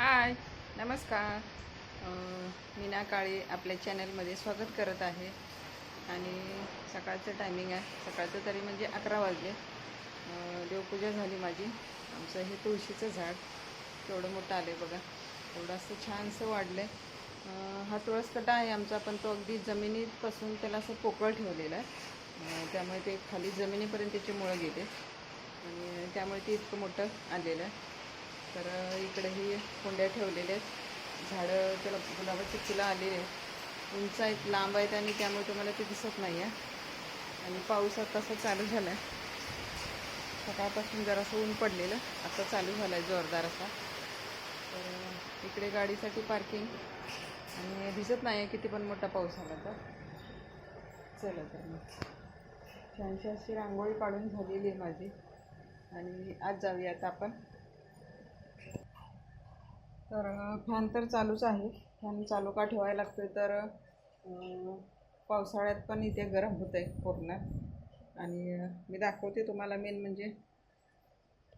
हाय नमस्कार. मीना काळे आपल्या चॅनलमध्ये स्वागत करत आहे. आणि सकाळचं टायमिंग आहे. सकाळचं तरी म्हणजे अकरा वाजले. देवपूजा झाली माझी. आमचं हे तुळशीचं झाड. केवढं मोठं आलं आहे बघा. एवढं असं छानसं वाढलं आहे हा तुळसकटा आहे आमचा पण तो अगदी जमिनीपासून त्याला असं पोकळ ठेवलेला आहे. त्यामुळे ते खाली जमिनीपर्यंत त्याची मुळं गेले. आणि त्यामुळे ते इतकं मोठं आलेलं आहे. तर इकडेही कुंड्या ठेवलेल्या आहेत. झाडं त्याला गुलाबाची फुलं आलेली आहेत. उंच आहेत लांब आहेत आणि त्यामुळे तुम्हाला ते दिसत नाही आहे आणि पाऊस आतासा चालू झाला आहे सकाळपासून जरासं ऊन पडलेलं. आता चालू झालं आहे जोरदार असा. तर इकडे गाडीसाठी पार्किंग. आणि दिसत नाही आहे किती पण मोठा पाऊस आला तर. चला तर मग. छानशी अशी रांगोळी काढून झालेली आहे माझी. आणि आज जाऊयात आपण. तर फॅन तर चालूच आहे. फॅन चालू का ठेवायला लागतोय तर पावसाळ्यात पण इथे गरम होतं आहे पूर्ण. आणि मी दाखवते तुम्हाला मेन म्हणजे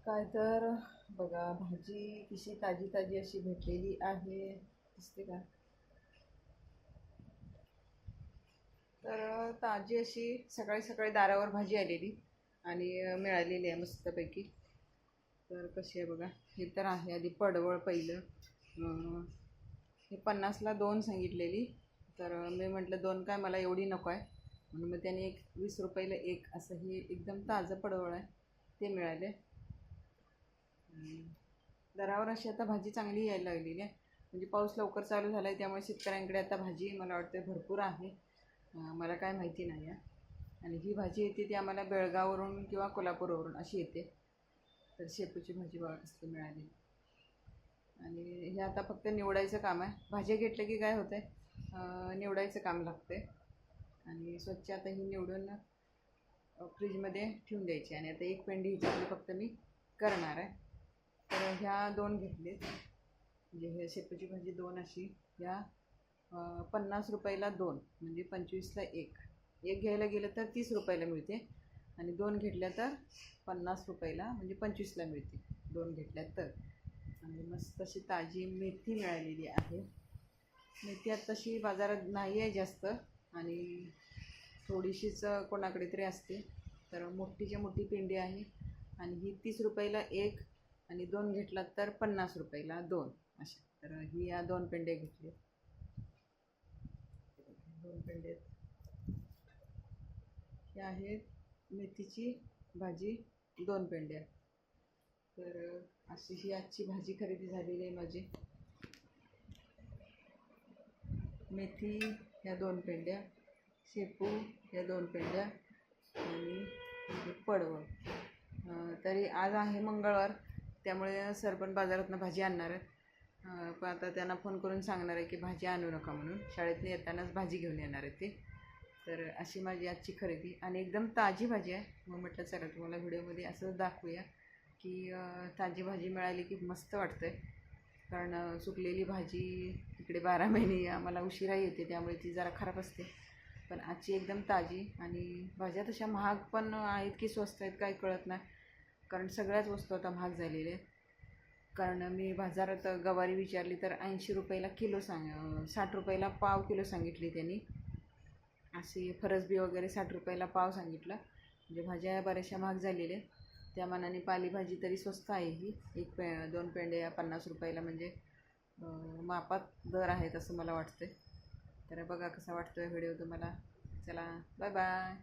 काय तर बघा भाजी कशी ताजी ताजी अशी भेटलेली आहे. दिसते का? तर ताजी अशी सकाळी सकाळी दारावर भाजी आलेली आणि मिळालेली आहे मस्तपैकी. तर कशी आहे बघा हे तर आहे आधी पडवळ पहिलं. हे पन्नासला दोन सांगितलेली. तर मी म्हटलं दोन काय मला एवढी नको आहे. म्हणून मग त्याने एक वीस रुपयाला एक असं हे एकदम ताजं पडवळ आहे ते मिळाले. दरावर अशी आता भाजी चांगली यायला लागलेली आहे. म्हणजे पाऊस लवकर चालू झाला आहे त्यामुळे शेतकऱ्यांकडे आता भाजी मला वाटते भरपूर आहे. मला काय माहिती नाही आहे. आणि ही भाजी येते ती आम्हाला बेळगाववरून किंवा कोल्हापूरवरून अशी येते. तर शेपूची भाजी बघा कसली मिळाली. आणि हे आता फक्त निवडायचं काम आहे. भाज्या घेतलं की काय होतं आहे निवडायचं काम लागतं आणि स्वच्छ आता ही निवडून फ्रीजमध्ये ठेवून द्यायची. आणि आता एक पेंडी हिच्यातली फक्त मी करणार आहे. तर ह्या दोन घेतलेत. म्हणजे हे शेपूची भाजी दोन अशी. ह्या पन्नास रुपयाला दोन. म्हणजे पंचवीसला एक. एक घ्यायला गेलं तर तीस रुपयाला मिळते. आणि दोन घेतल्या तर पन्नास रुपयाला म्हणजे पंचवीसला मिळते दोन घेतल्या तर. आणि मस्त अशी ताजी मेथी मिळालेली आहे. मेथी आता तशी बाजारात नाही आहे जास्त. आणि थोडीशीच कोणाकडे तरी असते. तर मोठीच्या मोठी पेंडी आहे. आणि ही तीस रुपयाला एक आणि दोन घेतलात तर पन्नास रुपयाला दोन अशा. तर ही या दोन पेंड्या घेतल्या दोन पेंड्या. हे आहेत. मेथीची भाजी दोन पेंड्या. तर अशी ही आजची भाजी खरेदी झालेली आहे माझी. मेथी ह्या दोन पेंड्या शेपू ह्या दोन पेंड्या आणि पडवं. तरी आज आहे मंगळवार त्यामुळे सर पण बाजारातनं भाजी आणणार आहेत. पण आता त्यांना फोन करून सांगणार आहे की भाजी आणू नका म्हणून. शाळेतनं येतानाच भाजी घेऊन येणार आहे ते. तर अशी माझी आजची खरेदी. आणि एकदम ताजी भाजी आहे. मग म्हटलं चला तुम्हाला व्हिडिओमध्ये असं दाखवूया की ताजी भाजी मिळाली की मस्त वाटतं आहे कारण सुकलेली भाजी इकडे बारा महिने आम्हाला उशिरा येते त्यामुळे ती जरा खराब असते. पण आजची एकदम ताजी आणि भाज्या तशा महाग पण आहेत की स्वस्त आहेत काही कळत नाही. कारण सगळ्याच वस्तू आता महाग झालेल्या आहेत. कारण मी बाजारात गवारी विचारली तर ऐंशी रुपयाला किलो सांग साठ रुपयाला पाव किलो सांगितली त्यांनी. अशी फरसबी वगैरे साठ रुपयाला पाव सांगितला. म्हणजे भाज्या बऱ्याचशा महाग झालेल्या आहेत. त्या मानाने पालेभाजी तरी स्वस्त आहे ही. एक पे दोन पेंड्या पन्नास रुपयाला म्हणजे मापात दर आहेत असं मला वाटतं तर बघा कसा वाटतो आहे व्हिडिओ तुम्हाला. चला बाय बाय.